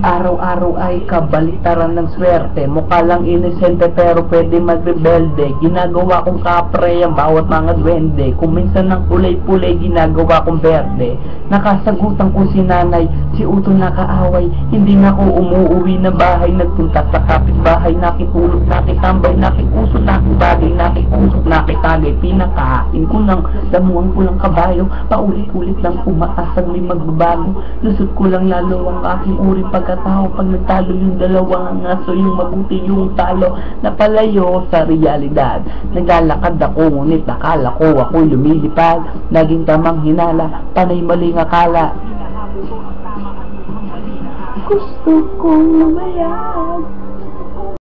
Araw-araw ay kabaliktaran ng swerte. Mukha lang inosente pero pwede magrebelde Ginagawa kong kapre ang bawat mga duwende. Kung minsan ng kulay-pulay ginagawa kong berde. Nakasagutan ko si nanay, si Uto nakaaway. Hindi na ako umuuwi na bahay. Nagpunta sa kapitbahay, nakitulog, nakitambay Nakikuso, nakibagay, nakikusok, nakitagay Pinakain ko ng damuang pulang kabayo. Paulit-ulit lang umaasang may magbabago. Lusot ko lang lalo ang aking uri pagkatao. Pag nagtalo yung dalawang aso Yung mabuti yung talo Napalayo sa realidad. Naglalakad ako ngunit nakala ko ako lumilipad. Naging tamang hinala Panay maling akala. Gusto kong lumayag